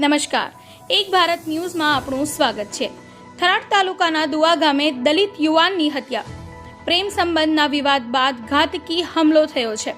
નમસ્કાર. એક ભારત ન્યૂઝમાં આપણું સ્વાગત છે. થરાદ તાલુકાના દુવા ગામે દલિત યુવાનની હત્યા. પ્રેમ સંબંધના વિવાદ બાદ ઘાતકી હુમલો થયો છે.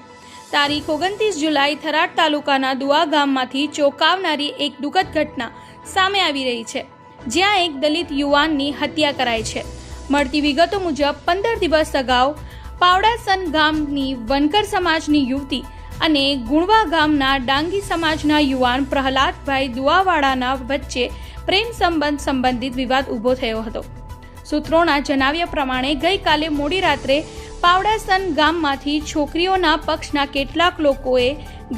તારીખ ઓગણત્રીસ જુલાઈ થરાદ તાલુકાના દુવા ગામમાંથી ચોંકાવનારી એક દુઃખદ ઘટના સામે આવી રહી છે. જ્યાં એક દલિત યુવાનની હત્યા કરાઈ છે. મળતી વિગતો મુજબ પંદર દિવસ અગાઉ પાવડાસન ગામની વનકર સમાજની યુવતી અને ગુણવા ગામના ડાંગી સમાજના યુવાન પ્રહલાદભાઈ દુવાવાડાના વચ્ચે પ્રેમ સંબંધ સંબંધિત વિવાદ ઊભો થયો હતો. સૂત્રોના જણાવ્યા પ્રમાણે ગઈકાલે મોડી રાત્રે પાવડાસન ગામમાંથી છોકરીઓના પક્ષના કેટલાક લોકોએ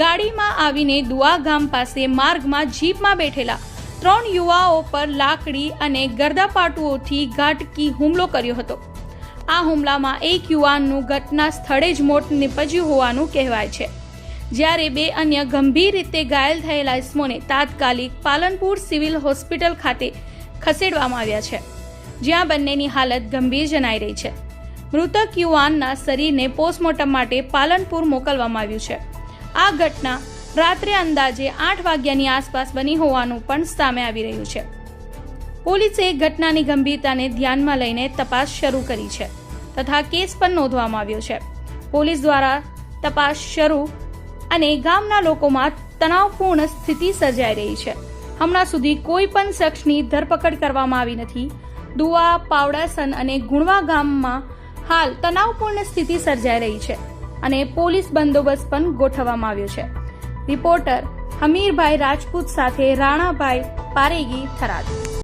ગાડીમાં આવીને દુઆ ગામ પાસે માર્ગમાં જીપમાં બેઠેલા ત્રણ યુવાઓ પર લાકડી અને ગરદાપાટુઓથી ઘાટકી હુમલો કર્યો હતો. આ હુમલામાં એક યુવાનનું ઘટના સ્થળે જ મોત નીપજ્યું હોવાનું કહેવાય છે. જ્યારે બે અન્ય ગંભીર રીતે ઘાયલ થયેલા ઇસમોને તાત્કાલિક પાલનપુર સિવિલ હોસ્પિટલ ખાતે ખસેડવામાં આવ્યા છે, જ્યાં બંનેની હાલત ગંભીર જણાઈ રહી છે. મૃતક યુવાનના શરીરને પોસ્ટમોર્ટમ માટે પાલનપુર મોકલવામાં આવ્યું છે. આ ઘટના રાત્રે અંદાજે આઠ વાગ્યાની આસપાસ બની હોવાનું પણ સામે આવી રહ્યું છે. પોલીસે ઘટનાની ગંભીરતાને ધ્યાનમાં લઈને તપાસ શરૂ કરી છે, તથા કેસ પણ નોંધવામાં આવ્યો છે. પોલીસ દ્વારા તપાસ શરૂ અને ગામના લોકોમાં તણાવપૂર્ણ સ્થિતિ સર્જાઈ રહી છે. હમણાં સુધી કોઈ પણ શખ્સની ધરપકડ કરવામાં આવી નથી. દુવા પાવડાસન અને ગુણવા ગામમાં હાલ તણાવપૂર્ણ સ્થિતિ સર્જાઈ રહી છે અને પોલીસ બંદોબસ્ત પણ ગોઠવવામાં આવ્યો છે. રિપોર્ટર હમીરભાઈ રાજપૂત સાથે રાણાભાઈ પારેગી થરાદ.